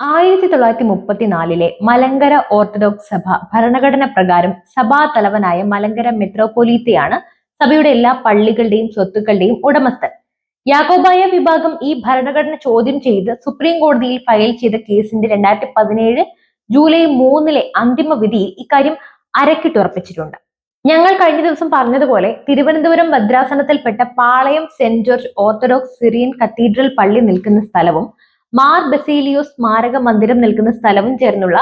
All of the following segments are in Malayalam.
ആയിരത്തി തൊള്ളായിരത്തി മുപ്പത്തിനാലിലെ മലങ്കര ഓർത്തഡോക്സ് സഭ ഭരണഘടന പ്രകാരം സഭാ തലവനായ മലങ്കര മെത്രോപൊലീത്തയാണ് സഭയുടെ എല്ലാ പള്ളികളുടെയും സ്വത്തുക്കളുടെയും ഉടമസ്ഥൻ. യാക്കോബായ വിഭാഗം ഈ ഭരണഘടന ചോദ്യം ചെയ്ത് സുപ്രീം കോടതിയിൽ ഫയൽ ചെയ്ത കേസിന്റെ രണ്ടായിരത്തി പതിനേഴ് ജൂലൈ മൂന്നിലെ അന്തിമ വിധിയിൽ ഇക്കാര്യം അരക്കിട്ടുറപ്പിച്ചിട്ടുണ്ട് ഞങ്ങൾ കഴിഞ്ഞ ദിവസം പറഞ്ഞതുപോലെ Thiruvananthapuram ഭദ്രാസനത്തിൽപ്പെട്ട Palayam Saint George Orthodox Syrian Cathedral പള്ളി നിൽക്കുന്ന സ്ഥലവും മാർ ബസേലിയോസ് സ്മാരക മന്ദിരം നിൽക്കുന്ന സ്ഥലവും ചേർന്നുള്ള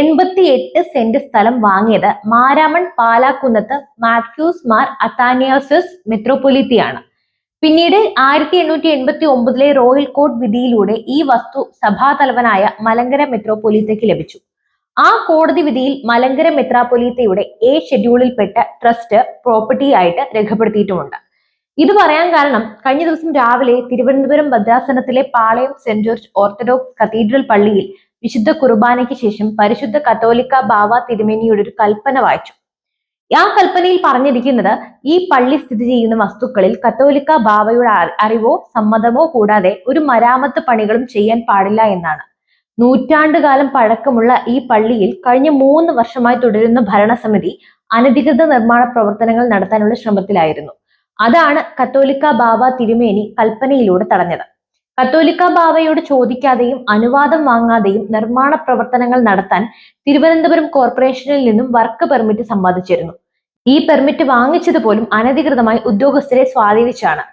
എൺപത്തി എട്ട് സെന്റ് സ്ഥലം വാങ്ങിയത് മാരാമൺ പാലാക്കുന്നത്ത് മാത്യൂസ് മാർ അത്താനിയോസസ് മെത്രോപൊലിത്തിയാണ്. പിന്നീട് ആയിരത്തി എണ്ണൂറ്റി എൺപത്തി ഒമ്പതിലെ റോയൽ കോർട്ട് വിധിയിലൂടെ ഈ വസ്തു സഭാതലവനായ മലങ്കര മെത്രോപൊലീത്തയ്ക്ക് ലഭിച്ചു. ആ കോടതി വിധിയിൽ മലങ്കര മെത്രാപൊലീത്തയുടെ എ ഷെഡ്യൂളിൽപ്പെട്ട ട്രസ്റ്റ് പ്രോപ്പർട്ടി ആയിട്ട് രേഖപ്പെടുത്തിയിട്ടുമുണ്ട്. ഇത് പറയാൻ കാരണം കഴിഞ്ഞ ദിവസം രാവിലെ Thiruvananthapuram ഭദ്രാസനത്തിലെ Palayam Saint George Orthodox Cathedral പള്ളിയിൽ വിശുദ്ധ കുർബാനയ്ക്ക് ശേഷം പരിശുദ്ധ കത്തോലിക്ക ബാവ തിരുമേനിയുടെ ഒരു കൽപ്പന വായിച്ചു. ആ കൽപ്പനയിൽ പറഞ്ഞിരിക്കുന്നത് ഈ പള്ളി സ്ഥിതി ചെയ്യുന്ന വസ്തുക്കളിൽ കത്തോലിക്ക ബാവയുടെ അറിവോ സമ്മതമോ കൂടാതെ ഒരു മരാമത്ത് പണികളും ചെയ്യാൻ പാടില്ല എന്നാണ്. നൂറ്റാണ്ടുകാലം പഴക്കമുള്ള ഈ പള്ളിയിൽ കഴിഞ്ഞ മൂന്ന് വർഷമായി തുടരുന്ന ഭരണസമിതി അനധികൃത നിർമ്മാണ പ്രവർത്തനങ്ങൾ നടത്താനുള്ള ശ്രമത്തിലായിരുന്നു. അതാണ് കത്തോലിക്ക ബാബ തിരുമേനി കൽപ്പനയിലൂടെ തടഞ്ഞത്. കത്തോലിക്ക ബാവയോട് ചോദിക്കാതെയും അനുവാദം വാങ്ങാതെയും നിർമ്മാണ പ്രവർത്തനങ്ങൾ നടത്താൻ തിരുവനന്തപുരം കോർപ്പറേഷനിൽ നിന്നും വർക്ക് പെർമിറ്റ് സമ്പാദിച്ചിരുന്നു. ഈ പെർമിറ്റ് വാങ്ങിച്ചത് പോലും അനധികൃതമായി ഉദ്യോഗസ്ഥരെ സ്വാധീനിച്ചാണ്.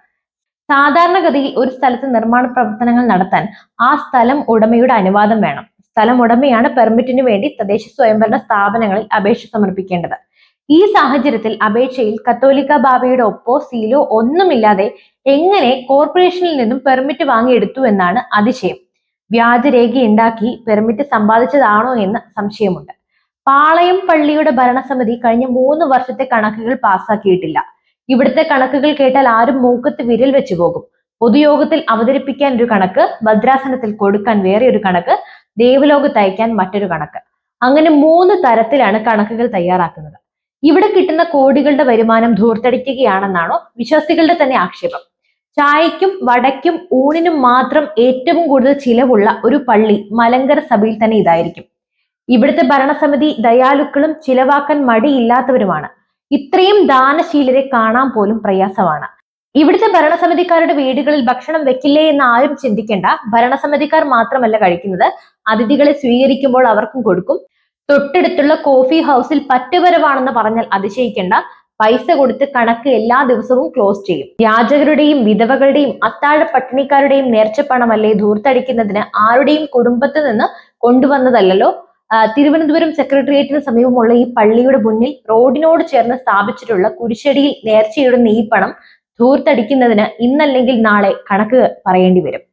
സാധാരണഗതിയിൽ ഒരു സ്ഥലത്ത് നിർമ്മാണ പ്രവർത്തനങ്ങൾ നടത്താൻ ആ സ്ഥലം ഉടമയുടെ അനുവാദം വേണം. സ്ഥലം ഉടമയാണ് പെർമിറ്റിന് വേണ്ടി തദ്ദേശ സ്വയംഭരണ സ്ഥാപനങ്ങളിൽ അപേക്ഷ സമർപ്പിക്കേണ്ടത്. ഈ സാഹചര്യത്തിൽ അപേക്ഷയിൽ കത്തോലിക്ക ബാബയുടെ ഒപ്പോ സീലോ ഒന്നുമില്ലാതെ എങ്ങനെ കോർപ്പറേഷനിൽ നിന്നും പെർമിറ്റ് വാങ്ങിയെടുത്തു എന്നാണ് അതിശയം. വ്യാജരേഖ ഉണ്ടാക്കി പെർമിറ്റ് സമ്പാദിച്ചതാണോ എന്ന് സംശയമുണ്ട്. പാളയം പള്ളിയുടെ ഭരണസമിതി കഴിഞ്ഞ മൂന്ന് വർഷത്തെ കണക്കുകൾ പാസാക്കിയിട്ടില്ല. ഇവിടുത്തെ കണക്കുകൾ കേട്ടാൽ ആരും മൂക്കത്ത് വിരൽ വെച്ചു പോകും. പൊതുയോഗത്തിൽ അവതരിപ്പിക്കാൻ ഒരു കണക്ക് ഭദ്രാസനത്തിൽ കൊടുക്കാൻ വേറെ ഒരു കണക്ക് ദേവലോകത്ത് അയക്കാൻ മറ്റൊരു കണക്ക്. അങ്ങനെ മൂന്ന് തരത്തിലാണ് കണക്കുകൾ തയ്യാറാക്കുന്നത്. ഇവിടെ കിട്ടുന്ന കോടികളുടെ വരുമാനം ധൂർത്തടിക്കുകയാണെന്നാണോ വിശ്വാസികളുടെ തന്നെ ആക്ഷേപം? ചായയ്ക്കും വടയ്ക്കും ഊണിനും മാത്രം ഏറ്റവും കൂടുതൽ ചിലവുള്ള ഒരു പള്ളി മലങ്കര സഭയിൽ തന്നെ ഇതായിരിക്കും. ഇവിടുത്തെ ഭരണസമിതി ദയാലുക്കളും ചിലവാക്കാൻ മടിയില്ലാത്തവരുമാണ്. ഇത്രയും ദാനശീലരെ കാണാൻ പോലും പ്രയാസമാണ്. ഇവിടുത്തെ ഭരണസമിതിക്കാരുടെ വീടുകളിൽ ഭക്ഷണം വെക്കില്ലേ എന്ന് ആരും ചിന്തിക്കേണ്ട ഭരണസമിതിക്കാർ മാത്രമല്ല കഴിക്കുന്നത്. അതിഥികളെ സ്വീകരിക്കുമ്പോൾ അവർക്കും കൊടുക്കും. തൊട്ടടുത്തുള്ള കോഫി ഹൗസിൽ പറ്റുവരവാണെന്ന് പറഞ്ഞാൽ അതിശയിക്കേണ്ട. പൈസ കൊടുത്ത് കണക്ക് എല്ലാ ദിവസവും ക്ലോസ് ചെയ്യും. യാചകരുടെയും വിധവകളുടെയും അത്താഴ പട്ടിണിക്കാരുടെയും നേർച്ചപ്പണമല്ലേ ധൂർത്തടിക്കുന്നതിന് ആരുടെയും കുടുംബത്തിൽ നിന്ന് കൊണ്ടുവന്നതല്ലോ തിരുവനന്തപുരം സെക്രട്ടേറിയറ്റിന് സമീപമുള്ള ഈ പള്ളിയുടെ മുന്നിൽ റോഡിനോട് ചേർന്ന് സ്ഥാപിച്ചിട്ടുള്ള കുരിശടിയിൽ നേർച്ചയിടുന്ന ഈ പണം ധൂർത്തടിക്കുന്നതിന് ഇന്നല്ലെങ്കിൽ നാളെ കണക്ക് പറയേണ്ടി വരും.